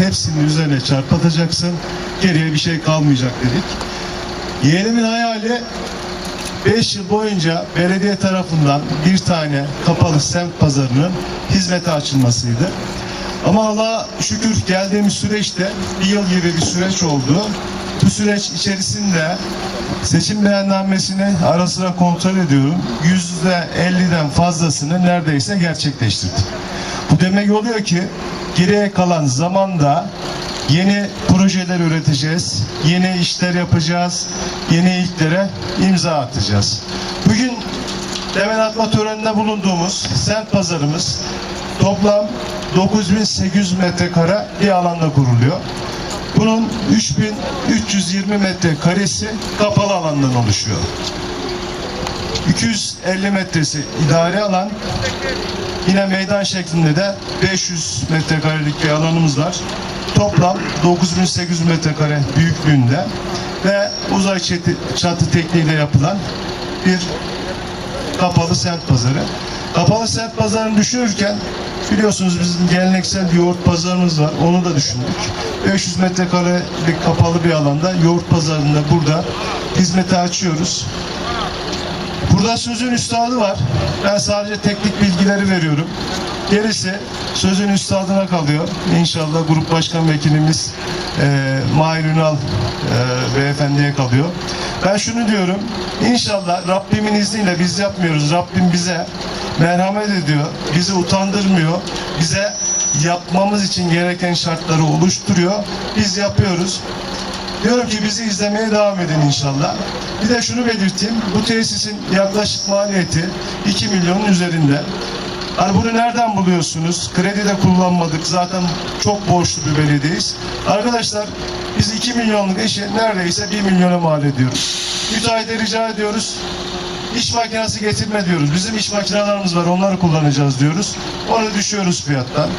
hepsinin üzerine çarpatacaksın. Geriye bir şey kalmayacak dedik. Yeğenimin hayali 5 yıl boyunca belediye tarafından bir tane kapalı semt pazarının hizmete açılmasıydı. Ama Allah şükür geldiğimiz süreçte bir yıl gibi bir süreç oldu. Bu süreç içerisinde seçim beyannamesini ara sıra kontrol ediyorum. Yüzde 50'den fazlasını neredeyse gerçekleştirdik. Bu demek oluyor ki geriye kalan zamanda yeni projeler üreteceğiz, yeni işler yapacağız, yeni ilklere imza atacağız. Bugün temel atma töreninde bulunduğumuz semt pazarımız toplam 9800 metrekare bir alanda kuruluyor. Bunun 3320 metrekaresi kapalı alandan oluşuyor. 250 metresi idari alan, yine meydan şeklinde de 500 metrekarelik bir alanımız var. Toplam 9800 metrekare büyüklüğünde ve uzay çatı, çatı tekniğiyle yapılan bir kapalı semt pazarı. Kapalı semt pazarını düşünürken biliyorsunuz bizim geleneksel yoğurt pazarımız var. Onu da düşündük. 500 metrekarelik kapalı bir alanda yoğurt pazarında burada hizmete açıyoruz. Burada sözün üstadı var. Ben sadece teknik bilgileri veriyorum. Gerisi sözün üstadına kalıyor. İnşallah grup başkan vekilimiz e, Mahir Ünal e, beyefendiye kalıyor. Ben şunu diyorum. İnşallah Rabbimin izniyle biz yapmıyoruz. Rabbim bize merhamet ediyor. Bizi utandırmıyor. Bize yapmamız için gereken şartları oluşturuyor. Biz yapıyoruz. Diyorum ki bizi izlemeye devam edin inşallah. Bir de şunu belirteyim. Bu tesisin yaklaşık maliyeti 2 milyonun üzerinde. Hani bunu nereden buluyorsunuz? Kredi de kullanmadık. Zaten çok borçlu bir belediyeyiz. Arkadaşlar biz 2 milyonluk işi neredeyse 1 milyona mal ediyoruz. Müteahhite rica ediyoruz. İş makinesi getirme diyoruz. Bizim iş makinelerimiz var onları kullanacağız diyoruz. Onu düşüyoruz fiyattan.